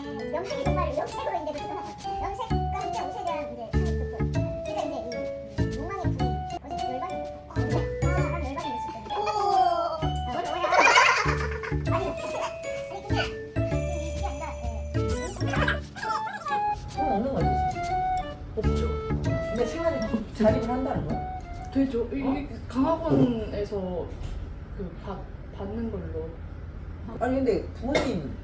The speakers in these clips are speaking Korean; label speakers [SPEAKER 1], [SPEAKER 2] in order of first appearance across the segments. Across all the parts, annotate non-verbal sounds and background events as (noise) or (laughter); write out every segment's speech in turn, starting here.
[SPEAKER 1] 에, 명색이 정말 명색으로 이제 그 명색과 함께 오셔야 되는 이제 그, 그, 제가 이제 이 욕망의 불이 어제 열받은 어, 네. 사람 열받은 게 있을 텐데 어, 뭐 뭐야 아니 아니 그게 이게 아니라 예.
[SPEAKER 2] 없는 거지.
[SPEAKER 3] 없죠.
[SPEAKER 2] 근데 생활이 자립을 한다는 거야?
[SPEAKER 3] 되죠. 이
[SPEAKER 2] 어?
[SPEAKER 3] 강학원에서 그 받, 받는 걸로.
[SPEAKER 2] 아니 근데 부모님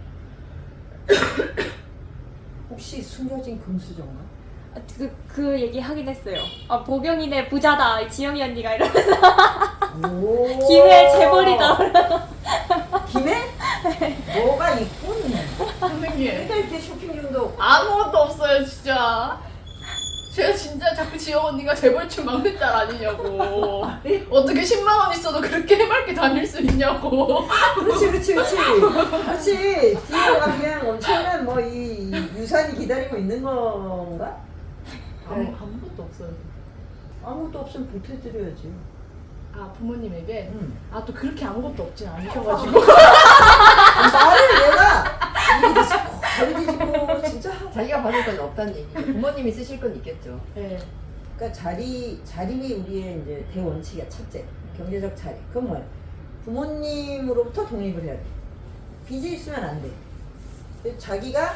[SPEAKER 2] (coughs) 혹시 숨겨진 금수저인가?
[SPEAKER 4] 아, 그, 그 얘기 하긴 했어요. 아, 보경이네 부자다. 지영이 언니가 이러면서.
[SPEAKER 2] 오. (laughs)
[SPEAKER 4] 김해 재벌이다. (laughs)
[SPEAKER 2] 김해? 뭐가 있군.
[SPEAKER 3] 선생님
[SPEAKER 2] 이렇게 쇼핑용도
[SPEAKER 3] 아무것도 없어요 진짜. 제가 진짜 자꾸 지영 언니가 재벌충 막내딸 아니냐고. 어떻게 10만 원 있어도 그렇게 해맑게 다닐 수 있냐고.
[SPEAKER 2] 그렇지 그렇지 그렇지 그렇지 뒤에가 그냥 엄청난 뭐 이 유산이 기다리고 있는 건가?
[SPEAKER 3] 아무, 아무것도 없어요.
[SPEAKER 2] 아무것도 없으면 보태드려야지
[SPEAKER 3] 아 부모님에게
[SPEAKER 2] 응.
[SPEAKER 3] 아 또 그렇게 아무것도 없진 않으셔가지고
[SPEAKER 2] 나를 내가 이게 자꾸 걸리지고 진짜
[SPEAKER 5] 자기가 받을 건 없다는 얘기죠. 부모님이 쓰실 건 있겠죠.
[SPEAKER 3] 네.
[SPEAKER 2] 그러니까 자리 자립이 우리의 이제 대원칙이야 첫째 경제적 자립 그건 뭐야 부모님으로부터 독립을 해야 돼 빚이 있으면 안 돼 자기가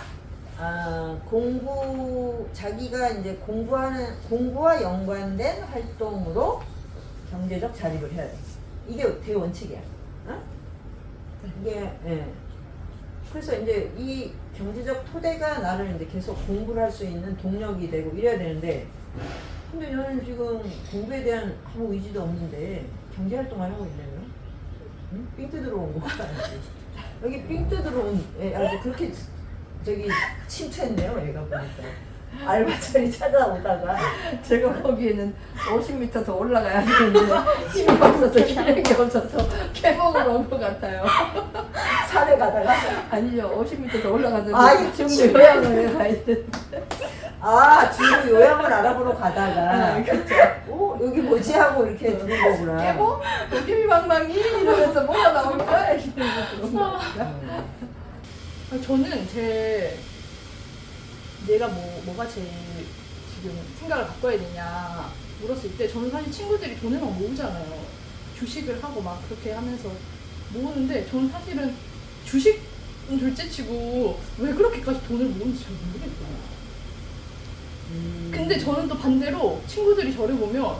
[SPEAKER 2] 아, 공부 자기가 이제 공부하는 공부와 연관된 활동으로 경제적 자립을 해야 돼 이게 대원칙이야 어? 이게 예. 그래서 이제 이 경제적 토대가 나를 이제 계속 공부를 할 수 있는 동력이 되고 이래야 되는데 근데 저는 지금 공부에 대한 아무 의지도 없는데 경제 활동을 하고 있네요. 응? 삥 뜯으러 온 거야. (laughs) 여기 삥 뜯으러 온애 아주 그렇게 저기 침투했네요. 애가 보니까 알바자리 (laughs) 찾아오다가
[SPEAKER 5] 제가 보기에는 50m 더 올라가야 되는데 (laughs) 힘이 없어서 기력이 없어서 캐먹으러 온 것 같아요.
[SPEAKER 2] 산에 가다가
[SPEAKER 5] 아니죠. 50m 더 올라가서
[SPEAKER 2] 아이,
[SPEAKER 5] 중대 요양을 가야 돼.
[SPEAKER 2] 아 중국 요양을 알아보러 가다가
[SPEAKER 5] 아, 그렇죠.
[SPEAKER 2] 어 여기 뭐지 하고 이렇게 들은 거구나.
[SPEAKER 5] 깨고 도깨비 방망이 이러면서 뭐가 나올 거야 (laughs) 이러면서 그런 거.
[SPEAKER 2] 음.
[SPEAKER 3] 아, 저는 제 내가 뭐 뭐가 제일 지금 생각을 바꿔야 되냐 물었을 때 저는 사실 친구들이 돈을 막 모으잖아요. 주식을 하고 막 그렇게 하면서 모으는데 저는 사실은 주식은 둘째치고 왜 그렇게까지 돈을 모으는지 잘 모르겠어요.
[SPEAKER 2] 음.
[SPEAKER 3] 근데 저는 또 반대로 친구들이 저를 보면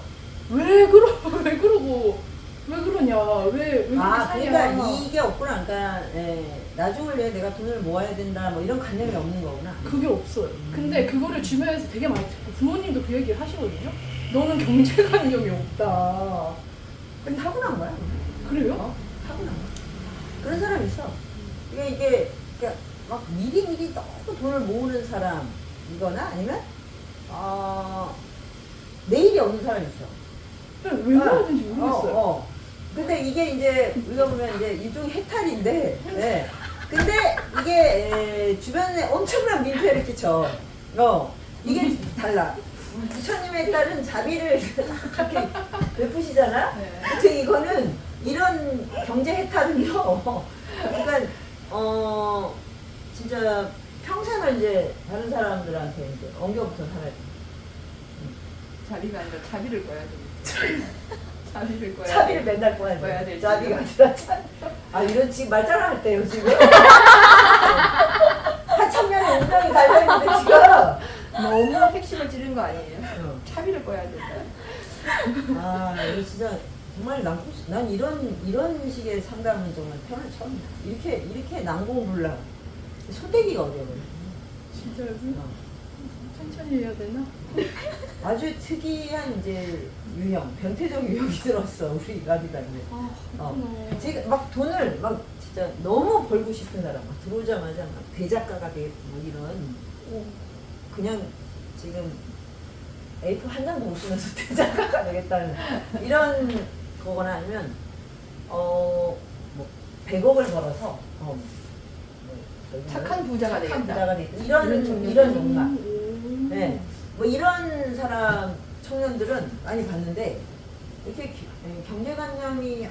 [SPEAKER 3] 왜 그러 (laughs) 왜 그러고 왜 그러냐 왜왜 그렇게
[SPEAKER 2] 아,
[SPEAKER 3] 사냐
[SPEAKER 2] 그러니까 이게 없구나. 그러니까 예, 나중을 위해 내가 돈을 모아야 된다, 뭐 이런 관념이 없는 거구나.
[SPEAKER 3] 그게 없어요. 근데 그거를 주변에서 되게 많이 듣고 부모님도 그 얘기를 하시거든요. 너는 경제관념이 없다.
[SPEAKER 2] 근데 타고난 거야.
[SPEAKER 3] 그래요?
[SPEAKER 2] 어? 타고난 거야. 그런 사람 있어. 이게 이게 그러니까 막 미리 미리 너무 돈을 모으는 사람이거나 아니면 어 내일이 없는 사람이 있어.
[SPEAKER 3] 근데 왜 그러는지 모르겠어요.
[SPEAKER 2] 어, 어. 근데 이게 이제 우리가 보면 이제 일종의 해탈인데, 예. 근데 이게 에, 주변에 엄청난 민폐를 끼쳐. 어, 이게 달라. 부처님에 따른 자비를 그렇게 베푸시잖아.
[SPEAKER 3] 네.
[SPEAKER 2] 근데 이거는 이런 경제 해탈은요. 그러니까 어 진짜 평생을 이제 다른 사람들한테 이제 엉겨붙어 살아야 돼.
[SPEAKER 5] 자비가 아니라 자비를 꺼야 됩니다. (laughs) 자비를 꺼야
[SPEAKER 2] 차비를
[SPEAKER 5] 돼.
[SPEAKER 2] 맨날 꺼야
[SPEAKER 5] 꺼야
[SPEAKER 2] 돼.
[SPEAKER 5] 되지.
[SPEAKER 2] 차비가 아니라 차. 아 이런 지금 말장난할 때요 지금. (laughs) 한천 년의 운명이 달려 있는데 지금.
[SPEAKER 5] 너무 핵심을 찌른 거 아니에요?
[SPEAKER 2] 어.
[SPEAKER 5] 차비를 꺼야 된다.
[SPEAKER 2] 아 이거 진짜 정말 난, 난 이런 이런 식의 상담은 정말 태어나 처음이야. 이렇게 이렇게 난공불락. 소대기가 어려워.
[SPEAKER 3] 진짜 요즘
[SPEAKER 2] 어.
[SPEAKER 3] 천천히 해야 되나? (laughs)
[SPEAKER 2] 아주 특이한 이제 유형, 변태적 유형이 들었어 우리 가비단에.
[SPEAKER 3] 아,
[SPEAKER 2] 어. 제가 막 돈을 막 진짜 너무 벌고 싶은 사람 막 들어오자마자 막 대작가가 되고 뭐 이런
[SPEAKER 3] 어.
[SPEAKER 2] 그냥 지금 A4 한 장도 못 쓰면서 대작가가 되겠다는 이런 거거나 아니면 어 뭐 100억을 벌어서 어, 뭐뭐
[SPEAKER 5] 착한 부자가
[SPEAKER 2] 착한
[SPEAKER 5] 되겠다.
[SPEAKER 2] 부자가 되겠다 이런
[SPEAKER 5] 이런
[SPEAKER 2] 이런. 욕망
[SPEAKER 3] 음.
[SPEAKER 2] 네. 뭐 이런 사람 청년들은 많이 봤는데 이렇게 기- 에, 경제관념이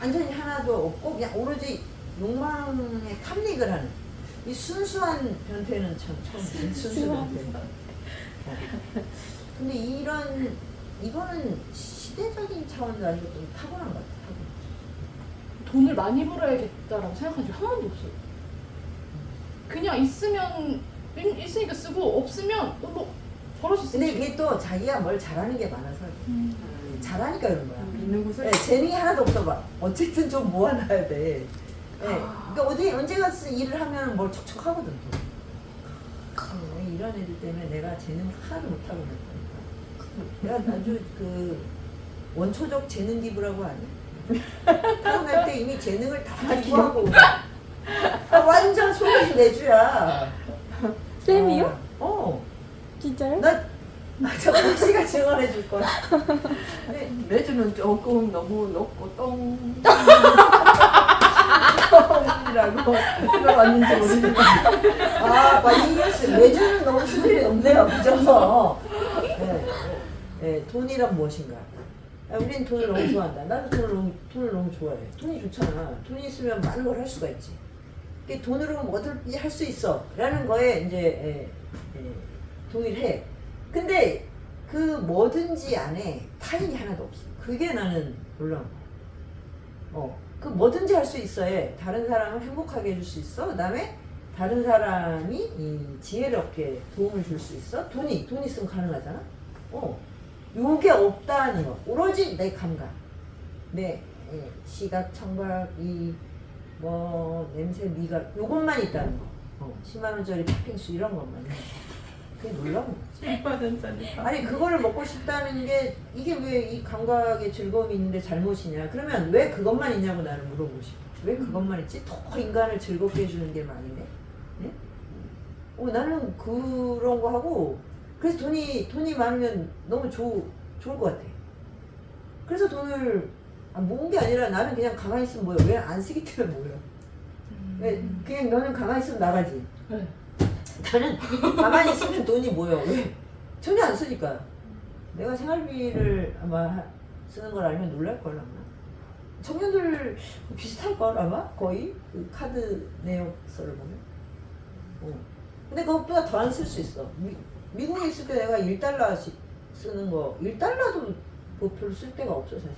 [SPEAKER 2] 완전히 하나도 없고 그냥 오로지 욕망에 탐닉을 하는 이 순수한 변태는 참 처음 순수 변태. 어. 근데 이런 이거는 시대적인 차원도 아니고 좀 타고난 것 같아. 타고난.
[SPEAKER 3] 돈을 많이 벌어야겠다라고 생각한 적한 번도 없어요. 그냥 있으면 있- 있으니까 쓰고 없으면 어, 뭐 벌어서 쓰지.
[SPEAKER 2] 근데 그게 또 자기가 뭘 잘하는 게 많아서 잘하니까 그런 거야.
[SPEAKER 5] 있는 곳을
[SPEAKER 2] 네, 재능이 하나도 없어 봐. 어쨌든 좀 모아놔야 돼. 네.
[SPEAKER 3] 아.
[SPEAKER 2] 그러니까 어디 언제 가서 일을 하면 뭘 척척하거든. 또. 어, 이런 애들 때문에 내가 재능 하나도 못하고 그랬다니까. 내가 아주 그 원초적 재능 기부라고 하니? (laughs) 태어날 때 이미 재능을 다 기부하고 아, 완전 소리 내주야.
[SPEAKER 4] 쌤이요?
[SPEAKER 2] 어.
[SPEAKER 4] 진짜요?
[SPEAKER 2] 나, 아, 저 씨가 증언해 줄 거야. 네.
[SPEAKER 5] 매주는 조금 너무 높고 똥 똥이라고 들어봤는지 모르겠는데
[SPEAKER 2] 아, 막 이겼어. 매주는 너무 수준이 높네요. 그죠? 네. 네, 돈이란 무엇인가? 아, 우린 돈을 너무 좋아한다. 나도 돈을 너무, 돈을 너무 좋아해. 돈이 좋잖아. 돈이 있으면 많은 걸 할 수가 있지. 그 돈으로 뭐든지 할 수 있어. 라는 거에 이제, 예, 예, 동일해. 근데 그 뭐든지 안에 타인이 하나도 없어. 그게 나는 놀라운 거야. 어, 그 뭐든지 할 수 있어야 다른 사람을 행복하게 해줄 수 있어. 그 다음에 다른 사람이 얻게 도움을 줄 수 있어. 돈이, 돈 있으면 가능하잖아. 어, 요게 없다는 거. 오로지 내 감각. 내 예, 시각, 청각, 이, 뭐, 냄새, 미각. 요것만 있다는 거. 어, 10만 원짜리 팥빙수 이런 것만. 그게 놀라운 거지.
[SPEAKER 5] 10만 원짜리
[SPEAKER 2] 아니 그거를 먹고 싶다는 게 이게 왜 이 감각의 즐거움이 있는데 잘못이냐 그러면 왜 그것만 있냐고 나는 물어보고 싶어 왜 그것만 있지 더 인간을 즐겁게 해주는 게 많은데 네? 어, 나는 그런 거 하고 그래서 돈이 돈이 많으면 너무 좋, 좋을 것 같아 그래서 돈을 아, 모은 게 아니라 나는 그냥 가만히 있으면 뭐야 왜 안 쓰기 때문에 뭐야 왜 그냥 너는 가만히 있으면 나가지
[SPEAKER 3] 네.
[SPEAKER 2] 나는 가만히 있으면 돈이 모여. 왜? 전혀 안 쓰니까. 내가 생활비를 아마 하- 쓰는 걸 알면 놀랄 걸 아마. 청년들 비슷할 걸 아마 거의 그 카드 내역서를 보면. 어. 근데 그것보다 더 안 쓸 수 있어. 미, 미국에 있을 때 내가 1달러씩 쓰는 거 1달러도 뭐 별로 쓸 데가 없어 사실.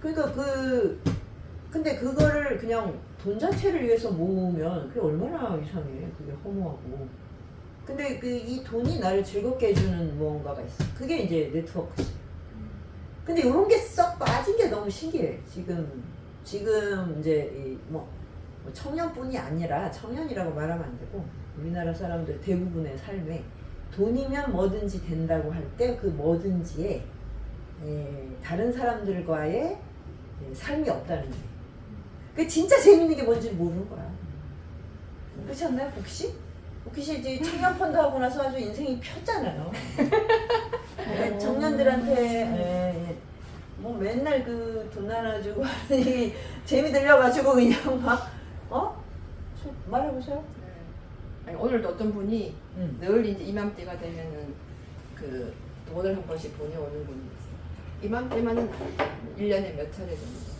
[SPEAKER 2] 그러니까 그 근데 그거를 그냥 돈 자체를 위해서 모으면 그게 얼마나 이상해. 그게 허무하고. 근데 그 이 돈이 나를 즐겁게 해주는 무언가가 있어. 그게 이제 네트워크지. 근데 이런 게 썩 빠진 게 너무 신기해. 지금 지금 이제 이뭐 뭐 청년뿐이 아니라 청년이라고 말하면 안 되고 우리나라 사람들 대부분의 삶에 돈이면 뭐든지 된다고 할 때 그 뭐든지에 에, 다른 사람들과의 에, 삶이 없다는 게. 그 진짜 재밌는 게 뭔지 모르는 거야. 그렇지 않나요, 복시? 복시 이제 청년 펀드 하고 나서 아주 인생이 폈잖아요. 네, 청년들한테 뭐 맨날 그 돈 나눠주고 하니 재미 들려가지고 그냥 막 어? 저- 말해보세요.
[SPEAKER 5] 아니, 오늘도 어떤 분이
[SPEAKER 2] 응.
[SPEAKER 5] 늘 이제 이맘때가 되면은 그 돈을 한 번씩 보내오는 분이 있어. 이맘때만은 1년에 몇 차례 정도.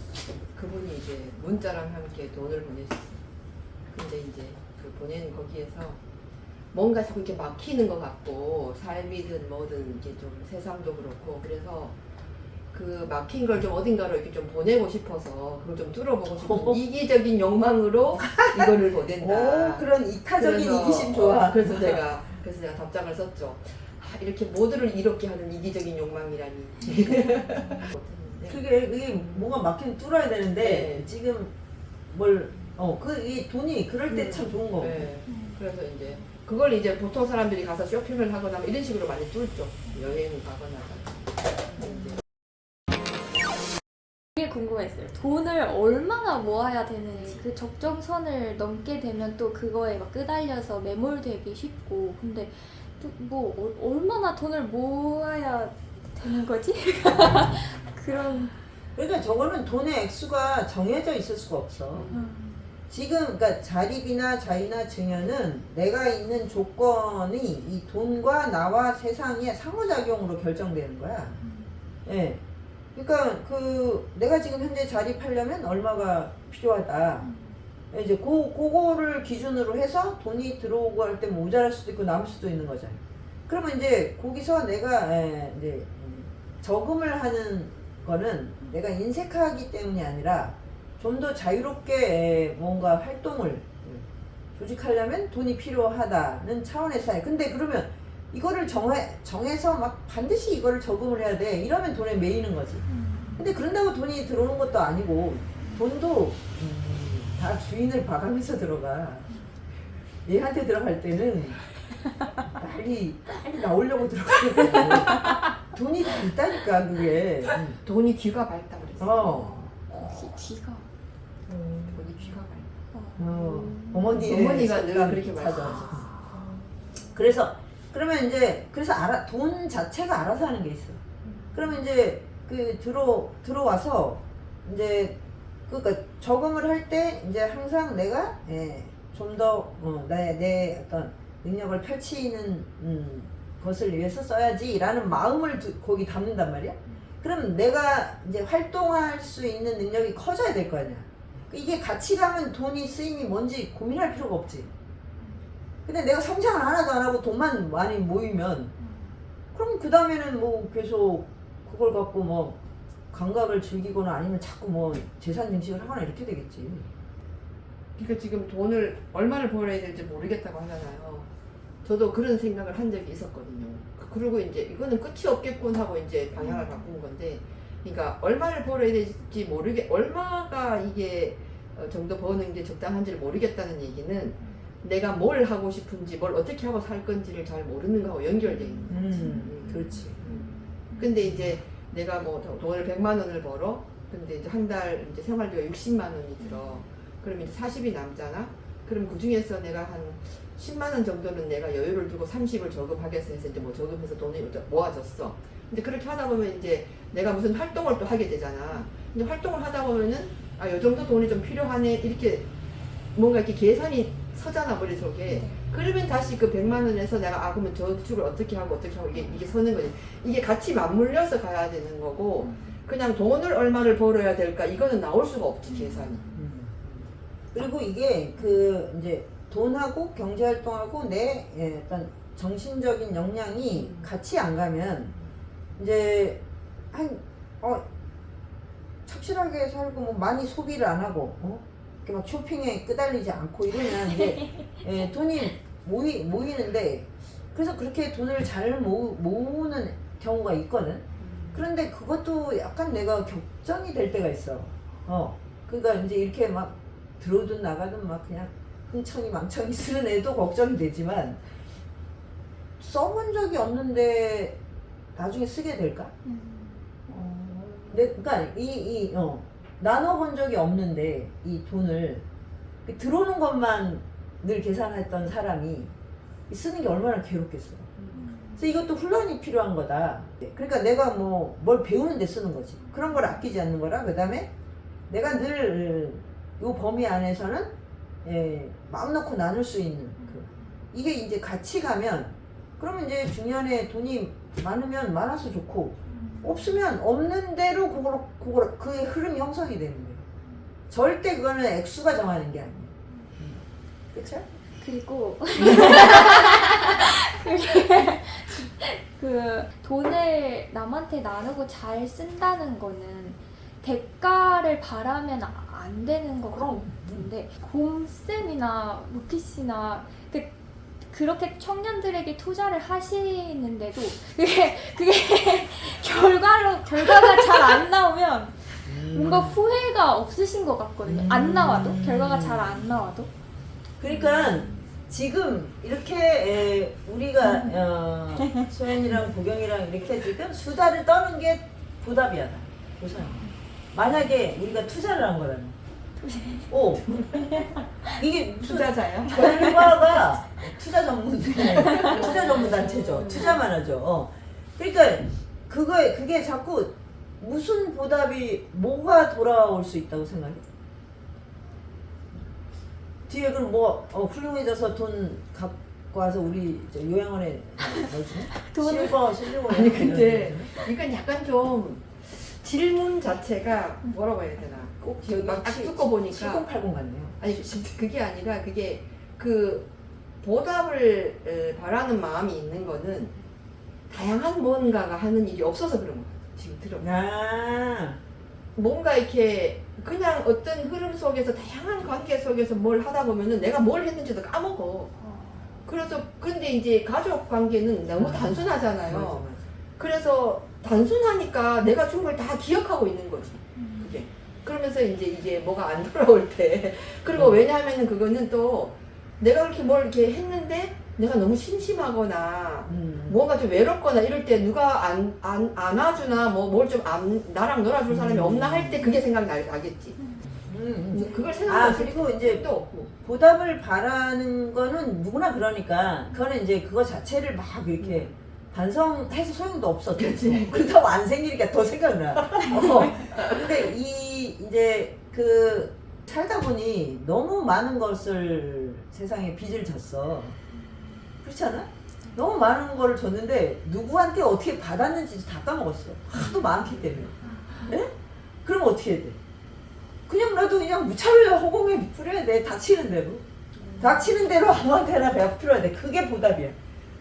[SPEAKER 5] 그분이 이제 문자랑 함께 돈을 보내셨어. 근데 이제 그 보낸 거기에서 뭔가 자꾸 이렇게 막히는 것 같고 삶이든 뭐든 이게 좀 세상도 그렇고 그래서 그 막힌 걸 좀 어딘가로 이렇게 좀 보내고 싶어서 그걸 좀 뚫어보고 싶은 이기적인 욕망으로 이거를 보낸다.
[SPEAKER 2] 오 그런 이타적인
[SPEAKER 5] 그래서,
[SPEAKER 2] 이기심 좋아.
[SPEAKER 5] 어, 그래서 제가 그래서 제가 답장을 썼죠. 아, 이렇게 모두를 이롭게 하는 이기적인 욕망이라니. (laughs)
[SPEAKER 2] 그게 그게 뭐가 막히면 뚫어야 되는데
[SPEAKER 5] 네.
[SPEAKER 2] 지금 뭘 어 그 이 돈이 그럴 때 참 좋은 거.
[SPEAKER 5] 네. 그래서 이제 그걸 이제 보통 사람들이 가서 쇼핑을 하거나 뭐 이런 식으로 많이 뚫죠. 여행을 가거나.
[SPEAKER 4] 궁금했어요. 돈을 얼마나 모아야 되는지 그 적정선을 넘게 되면 또 그거에 막 끄달려서 매몰되기 쉽고 근데 또뭐 어- 얼마나 돈을 모아야 되는 거지? (laughs) 그런
[SPEAKER 2] 그러니까 저거는 돈의 액수가 정해져 있을 수가 없어.
[SPEAKER 4] 음,
[SPEAKER 2] 지금 그러니까 자립이나 자유나 증여는 내가 있는 조건이 이 돈과 나와 세상의 상호작용으로 결정되는 거야. 예. 그러니까 그 내가 지금 현재 자립하려면 얼마가 필요하다. 이제 고, 그거를 기준으로 해서 돈이 들어오고 할 때 모자랄 수도 있고 남을 수도 있는 거잖아요. 그러면 이제 거기서 내가 에, 이제 음, 저금을 하는 거는 내가 인색하기 때문이 아니라 좀 더 자유롭게 에, 뭔가 활동을 예, 조직하려면 돈이 필요하다는 차원에서 해. 근데 그러면 이거를 정해, 정해서 막 반드시 이거를 저금을 해야 돼. 이러면 돈에 매이는 거지. 근데 그런다고 돈이 들어오는 것도 아니고 돈도 음, 다 주인을 봐가면서 들어가. 얘한테 들어갈 때는 빨리 빨리 나오려고 들어가거든. 돈이 다 있다니까 그게. 음.
[SPEAKER 5] 돈이 귀가 밝다 그랬어.
[SPEAKER 2] 어.
[SPEAKER 4] 귀, 귀가.
[SPEAKER 5] 돈이 귀가 밝다.
[SPEAKER 2] 어. 어머니의
[SPEAKER 5] 어머니가 늘 그렇게. 말씀하셨어.
[SPEAKER 2] 그래서 그러면 이제 그래서 알아 돈 자체가 알아서 하는 게 있어. 그러면 이제 그 들어 들어와서 이제 그러니까 저금을 할 때 이제 항상 내가 예, 좀더 어, 나의 내 어떤 능력을 펼치는 음, 것을 위해서 써야지라는 마음을 두- 거기 담는단 말이야. 그럼 내가 이제 활동할 수 있는 능력이 커져야 될 거 아니야. 이게 같이 가면 돈이 쓰임이 뭔지 고민할 필요가 없지. 근데 내가 성장을 하나도 안 하고 돈만 많이 모이면 그럼 그 다음에는 뭐 계속 그걸 갖고 뭐 감각을 즐기거나 아니면 자꾸 뭐 재산 증식을 하거나 이렇게 되겠지.
[SPEAKER 5] 그러니까 지금 돈을 얼마를 벌어야 될지 모르겠다고 하잖아요. 저도 그런 생각을 한 적이 있었거든요. 그리고 이제 이거는 끝이 없겠군 하고 이제 방향을 바꾼 건데, 그러니까 얼마를 벌어야 될지 모르게 얼마가 이게 어, 정도 버는 게 적당한지를 모르겠다는 얘기는 내가 뭘 하고 싶은지 뭘 어떻게 하고 살 건지를 잘 모르는 거하고 연결돼 있는 거지.
[SPEAKER 2] 음, 그렇지.
[SPEAKER 5] 근데 이제 내가 뭐 돈을 100만 원을 벌어. 근데 이제 한 달 이제 생활비가 60만 원이 들어. 그러면 이제 40이 남잖아. 그럼 그 중에서 내가 한 10만 원 정도는 내가 여유를 두고 30을 저금하겠어 해서 이제 뭐 저금해서 돈을 이제 모아졌어. 근데 그렇게 하다 보면 이제 내가 무슨 활동을 또 하게 되잖아. 근데 활동을 하다 보면은 아, 요 정도 돈이 좀 필요하네. 이렇게 뭔가 이렇게 계산이 서잖아, 머릿속에. 그러면 다시 그 100만 원에서 내가 아, 그러면 저축을 어떻게 하고 어떻게 하고 이게, 이게 서는 거지. 이게 같이 맞물려서 가야 되는 거고, 그냥 돈을 얼마를 벌어야 될까? 이거는 나올 수가 없지, 계산이.
[SPEAKER 2] 음. 그리고 이게 그 이제 돈하고 경제 활동하고 내 예, 어떤 정신적인 역량이 같이 안 가면 이제 한 어 착실하게 살고 뭐 많이 소비를 안 하고 어? 이렇게 막 쇼핑에 끄달리지 않고 이러면 이제 (laughs) 예, 돈이 모이 모이는데 그래서 그렇게 돈을 잘 모으, 모으는 경우가 있거든. 그런데 그것도 약간 내가 격정이 될 때가 있어. 어. 그러니까 이제 이렇게 막 들어오든 나가든 막 그냥 흥청이 망청이 쓰는 애도 걱정이 되지만 써본 적이 없는데 나중에 쓰게 될까? 내, 그러니까 이, 이, 어, 나눠본 적이 없는데 이 돈을 그 들어오는 것만 늘 계산했던 사람이 쓰는 게 얼마나 괴롭겠어. 그래서 이것도 훈련이 필요한 거다. 그러니까 내가 뭐 뭘 배우는 데 쓰는 거지. 그런 걸 아끼지 않는 거라. 그 다음에 내가 늘 이 범위 안에서는 예, 마음 놓고 나눌 수 있는 그 이게 이제 같이 가면 그러면 이제 중년에 돈이 많으면 많아서 좋고 없으면 없는 대로 그걸 그걸 그의 흐름이 형성이 되는 거예요. 절대 그거는 액수가 정하는 게 아니에요. 그렇죠?
[SPEAKER 4] 그리고 (laughs) 그 돈을 남한테 나누고 잘 쓴다는 거는 대가를 바라면 아- 안 되는 것
[SPEAKER 2] 그럼.
[SPEAKER 4] 같은데 곰쌤이나 루키씨나 그 그렇게 청년들에게 투자를 하시는데도 그게 그게 (laughs) 결과로 결과가 잘 안 나오면 뭔가 후회가 없으신 것 같거든요. 안 나와도 결과가 잘 안 나와도
[SPEAKER 2] 그러니까 지금 이렇게 에, 우리가 어, 소연이랑 보경이랑 이렇게 지금 수다를 떠는 게 보답이야. 보상. 만약에 우리가 투자를 한 거라면. 오 이게 무슨
[SPEAKER 5] 투자자요?
[SPEAKER 2] 결과가 투자 전문 투자 전문 단체죠. 투자만 하죠. 어. 그러니까 그거에 그게 자꾸 무슨 보답이 뭐가 돌아올 수 있다고 생각해? 뒤에 그럼 뭐 어, 훌륭해져서 돈 갖고 와서 우리 저 요양원에 (laughs) 뭐지?
[SPEAKER 4] 돈을-
[SPEAKER 2] 실버 실버원에
[SPEAKER 5] 아니, 근데 이건 약간 좀 질문 자체가 뭐라고 해야 되나?
[SPEAKER 2] 꼭
[SPEAKER 5] 막딱 듣고 보니까
[SPEAKER 2] 7080 같네요.
[SPEAKER 5] 아니 그게 아니라 그게 그 보답을 에, 바라는 마음이 있는 거는 다양한 뭔가가 하는 일이 없어서 그런 거 같아요. 지금 들어.
[SPEAKER 2] 아,
[SPEAKER 5] 뭔가 이렇게 그냥 어떤 흐름 속에서 다양한 관계 속에서 뭘 하다 보면은 내가 뭘 했는지도 까먹어. 그래서 근데 이제 가족 관계는 너무
[SPEAKER 2] 아,
[SPEAKER 5] 단순하잖아요.
[SPEAKER 2] 맞아, 맞아.
[SPEAKER 5] 그래서 단순하니까 내가 준 걸 다 기억하고 있는 거지. 그게. 그러면서 이제 이게 뭐가 안 돌아올 때. (laughs) 그리고
[SPEAKER 2] 음.
[SPEAKER 5] 왜냐하면은 그거는 또 내가 그렇게 뭘 이렇게 했는데 내가 너무 심심하거나
[SPEAKER 2] 음.
[SPEAKER 5] 뭔가 좀 외롭거나 이럴 때 누가 안, 안, 안아주나 뭐 뭘 좀 나랑 놀아줄 사람이
[SPEAKER 2] 음.
[SPEAKER 5] 없나 할 때 그게 생각이 나, 나겠지.
[SPEAKER 2] 음, 음.
[SPEAKER 5] 그걸
[SPEAKER 2] 아,
[SPEAKER 5] 생각할
[SPEAKER 2] 그리고 이제
[SPEAKER 5] 또 없고.
[SPEAKER 2] 보답을 바라는 거는 누구나 그러니까 그거는 이제 그거 자체를 막 이렇게 반성해서 소용도.
[SPEAKER 5] 그치. (laughs)
[SPEAKER 2] 그렇다고 안 생기니까 더 생각나. 어. 근데 이 이제 그 살다 보니 너무 많은 것을 세상에 빚을 졌어. 그렇지 않아? 너무 많은 걸 줬는데 누구한테 어떻게 받았는지도 다 까먹었어. 하도 많기 때문에. 예? 그럼 어떻게 해야 돼? 그냥 나도 그냥 무차별 허공에 뿌려야 돼. 닥치는 대로. 닥치는 대로 아무한테나 베풀어야 돼. 그게 보답이야.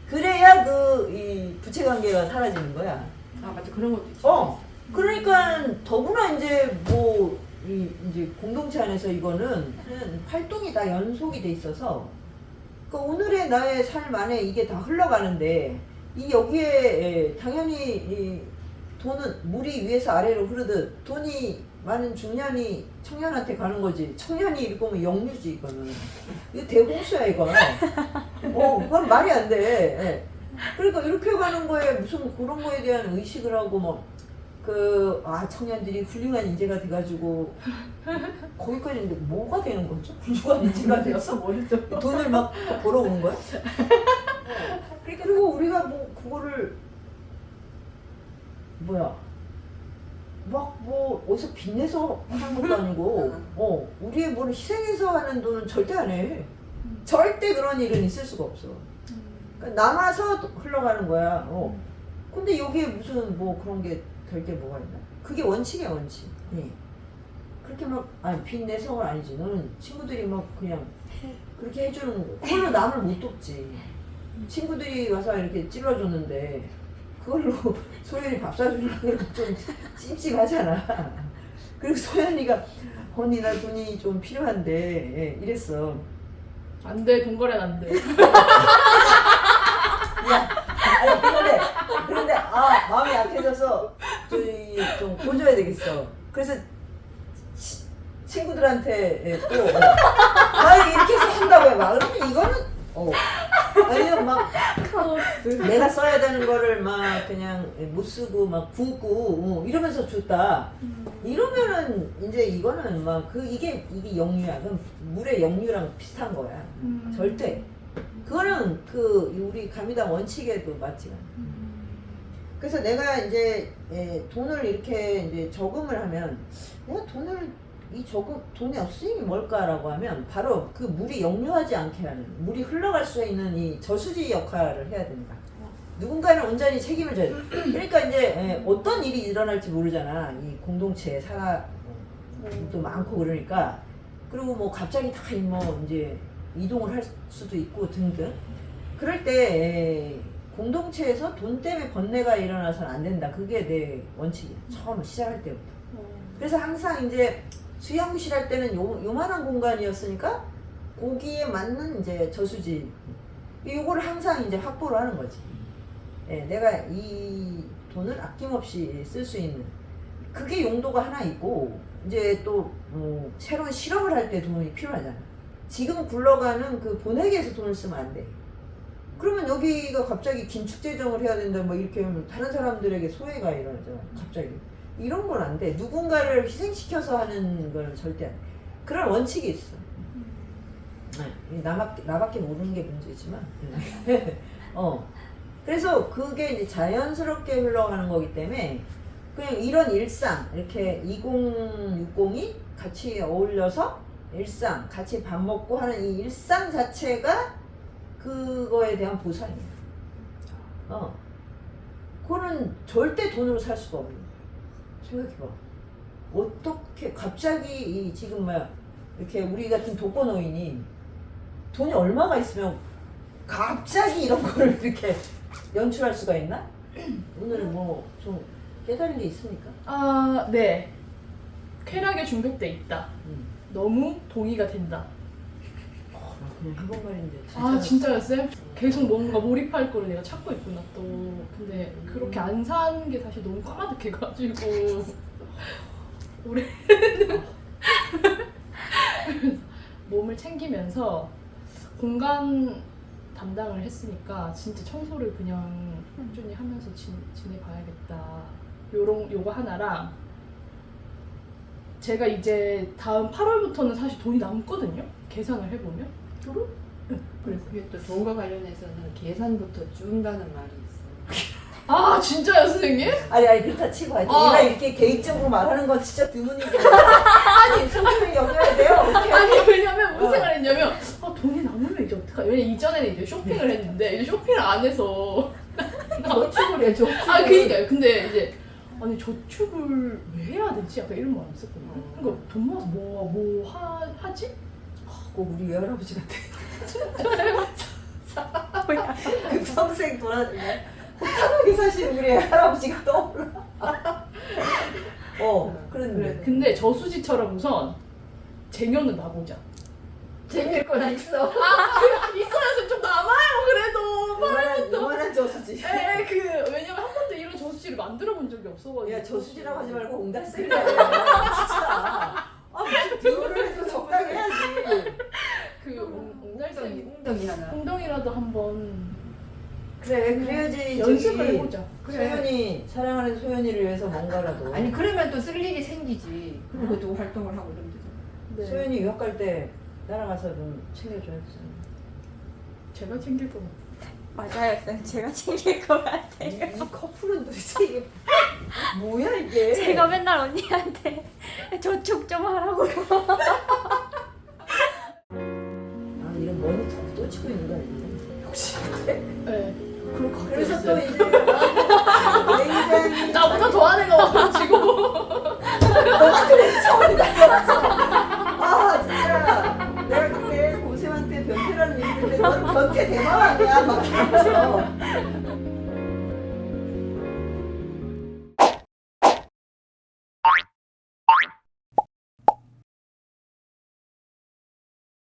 [SPEAKER 2] 그래야 그 이 부채 관계가 사라지는 거야.
[SPEAKER 5] 아 맞아 그런 것도 있지.
[SPEAKER 2] 어. 그러니까 더구나 이제 뭐 이, 이제 공동체 안에서 이거는 활동이 다 연속이 돼 있어서 그 오늘의 나의 삶 안에 이게 다 흘러가는데 이 여기에 예, 당연히 이 돈은 물이 위에서 아래로 흐르듯 돈이 많은 중년이 청년한테 가는 거지 청년이 이렇게 보면 영유지 이거는 이거 대공수야 이거 어 그건 말이 안 돼 예. 그러니까 이렇게 가는 거에 무슨 그런 거에 대한 의식을 하고 뭐 그, 아, 청년들이 훌륭한 인재가 돼가지고, 거기까지 있는데 뭐가 되는 거죠? 훌륭한 인재가 되어서
[SPEAKER 5] 모르죠. (laughs)
[SPEAKER 2] 돈을 막 벌어오는 거야? 그러니까 그리고 우리가 뭐, 그거를, 뭐야, 막 뭐, 어디서 빚내서 하는 것도 아니고, 어, 우리의 뭘 희생해서 하는 돈은 절대 안 해. 절대 그런 일은 있을 수가 없어. 그러니까 남아서 흘러가는 거야. 어. 근데 여기에 무슨 뭐 그런 게 될 게 뭐가 있나? 그게 원칙이야 원칙. 예. 그렇게 막 아니 빚 내성은 아니지. 너는 친구들이 막 그냥 그렇게 해주는 거. 그걸로 남을 못 돕지. 친구들이 와서 이렇게 찔러줬는데 그걸로 (laughs) 소연이 밥 사주려고 그러면 좀 찝찝하잖아. 그리고 소연이가 언니 나 돈이 좀 필요한데 예, 이랬어.
[SPEAKER 3] 안 돼 돈 거래는 안돼 (laughs)
[SPEAKER 2] 아니 그런데 그런데 아 마음이 약해져서 좀 고줘야 되겠어. 그래서 치- 친구들한테 예, 또아 이렇게 해서 한다고 해봐. 그러면 이거는 어 아니면 막 내가 써야 되는 거를 막 그냥 못 쓰고 막 굶고 어, 이러면서 줬다. 이러면은 이제 이거는 막 그 이게 이게 영유야. 그럼 물의 영유랑 비슷한 거야. 절대. 그거는 그 우리 감리당 원칙에도 맞지가 않아. 그래서 내가 이제 예, 돈을 이렇게 이제 저금을 하면 내가 돈을 이 저금 돈의 쓰임이 뭘까라고 하면 바로 그 물이 역류하지 않게 하는 물이 흘러갈 수 있는 이 저수지 역할을 해야 된다. 누군가는 온전히 책임을 져야 돼. 그러니까 이제 예, 어떤 일이 일어날지 모르잖아. 이 공동체에 사람도 많고 그러니까 그리고 뭐 갑자기 다 뭐 이제 이동을 할 수도 있고 등등. 그럴 때 에, 공동체에서 돈 때문에 번뇌가 일어나서는 안 된다. 그게 내 원칙이야. 처음 시작할 때부터. 그래서 항상 이제 수영실 할 때는 요, 요만한 공간이었으니까 거기에 맞는 이제 저수지. 요거를 항상 이제 확보를 하는 거지. 예, 내가 이 돈을 아낌없이 쓸 수 있는 그게 용도가 하나 있고 이제 또 어, 새로운 실험을 할 때 돈이 필요하잖아. 지금 굴러가는 그 본회계에서 돈을 쓰면 안 돼. 그러면 여기가 갑자기 긴축 재정을 해야 된다 뭐 이렇게 하면 다른 사람들에게 소외가 일어나잖아. 갑자기 이런 건 안 돼. 누군가를 희생시켜서 하는 건 절대 안 돼. 그런 원칙이 있어. 네, 나밖에 나밖에 모르는 게 문제지만. (laughs) 어. 그래서 그게 이제 자연스럽게 흘러가는 거기 때문에 그냥 이런 일상 이렇게 2060이 같이 어울려서 일상 같이 밥 먹고 하는 이 일상 자체가 그거에 대한 보상이야. 어. 그거는 절대 돈으로 살 수가 없는. 거야. 생각해봐. 어떻게 갑자기 이 지금 뭐야 이렇게 우리 같은 독거노인이 돈이 얼마가 있으면 갑자기 이런 거를 (laughs) 이렇게 연출할 수가 있나? (clears throat) 오늘은 뭐 좀 깨달은 게 있습니까?
[SPEAKER 3] 아, 네. 쾌락에 중독돼 있다.
[SPEAKER 2] 음.
[SPEAKER 3] 너무 동의가 된다.
[SPEAKER 2] 아, 그냥 말인데 진짜.
[SPEAKER 3] 아 진짜였어요? 계속 뭔가 몰입할 거를 내가 찾고 있구나 또. 근데 그렇게 안산게 사실 너무 까마득해가지고. (laughs) 올해. (laughs) 몸을 챙기면서 공간 담당을 했으니까 진짜 청소를 그냥 꾸준히 하면서 지, 지내봐야겠다. 요런 요거 하나랑 제가 이제 다음 8월부터는 사실 돈이 남거든요? 계산을 해보면 (laughs)
[SPEAKER 5] 그래서 그게 또 돈과 관련해서는 계산부터 준다는 말이 있어.
[SPEAKER 3] 아 진짜요 선생님?
[SPEAKER 2] 아니 아니 그렇다 치고 하여튼
[SPEAKER 3] 아.
[SPEAKER 2] 얘가 이렇게 개인적으로 말하는 건 진짜 드문이고 (laughs) 아니 성격을 여겨야 돼요 어떻게
[SPEAKER 3] 아니 왜냐면 무슨
[SPEAKER 2] 어.
[SPEAKER 3] 생각을 했냐면 아 돈이 남으면 이제 어떡하 왜냐면 이전에는 이제 쇼핑을 했는데 이제 쇼핑을 안 해서 (laughs)
[SPEAKER 5] 저축을 해, 저축.
[SPEAKER 3] 아 그니까요 근데 이제 아니 저축을 왜 해야 되지? 약간 이런 마음이 있었거든요
[SPEAKER 5] 음.
[SPEAKER 3] 그러니까 돈 모아서 뭐, 뭐 하, 하지?
[SPEAKER 2] 꼭 우리 외할아버지 같아 그 평생 돌아다니네. 호탕하게 사실 우리 할아버지가 떠올라. 어 그랬는데.
[SPEAKER 3] 근데 저수지처럼 우선 쟁여는 놔보자.
[SPEAKER 5] 재미일 거나 있어.
[SPEAKER 3] 있어야지. 좀 남아요 그래도.
[SPEAKER 2] 요만한 요만한 저수지.
[SPEAKER 3] 에그 왜냐면 한 번도 이런 저수지를 만들어 본 적이 없어가지고.
[SPEAKER 2] 야 저수지라고 하지 말고 옹달샘이야 진짜. 아 무슨 비유를 해서 적당히 해야지 (laughs)
[SPEAKER 3] 그 옹-
[SPEAKER 5] 웅덩이,
[SPEAKER 3] 옹달샘
[SPEAKER 5] 웅덩이 하나.
[SPEAKER 3] 웅덩이라도 한번
[SPEAKER 2] 그래 그래야지
[SPEAKER 3] 연습을
[SPEAKER 2] 저기
[SPEAKER 3] 해보자
[SPEAKER 2] 소연이 사랑하는 소연이를 위해서 뭔가라도
[SPEAKER 5] 아니 그러면 또 쓸 일이 생기지. 그리고 또 활동을 하고 이러면 되잖아.
[SPEAKER 3] 네.
[SPEAKER 2] 소연이 유학 갈 때 따라가서 좀 챙겨줘야지
[SPEAKER 3] 제가 챙길 거
[SPEAKER 4] 맞아요, 쌤. 제가 챙길 것 같아요.
[SPEAKER 2] 이, 이 커플은 도대체 이게 뭐야 이게
[SPEAKER 4] 제가 맨날 언니한테 저축 좀 하라고.
[SPEAKER 2] 아 이런 머니 톡또 치고 있는 거 아니야 혹시
[SPEAKER 3] 네. 그럴 것
[SPEAKER 2] 그래서 또 굉장히
[SPEAKER 3] 나보다 더 하는 거 가지고
[SPEAKER 2] 너가 그래 처음이 날려왔어 아 진짜. 내가 그때 고생한테 변태라는 얘기 했는데 넌 변태 대망 아니야? 막 이러면서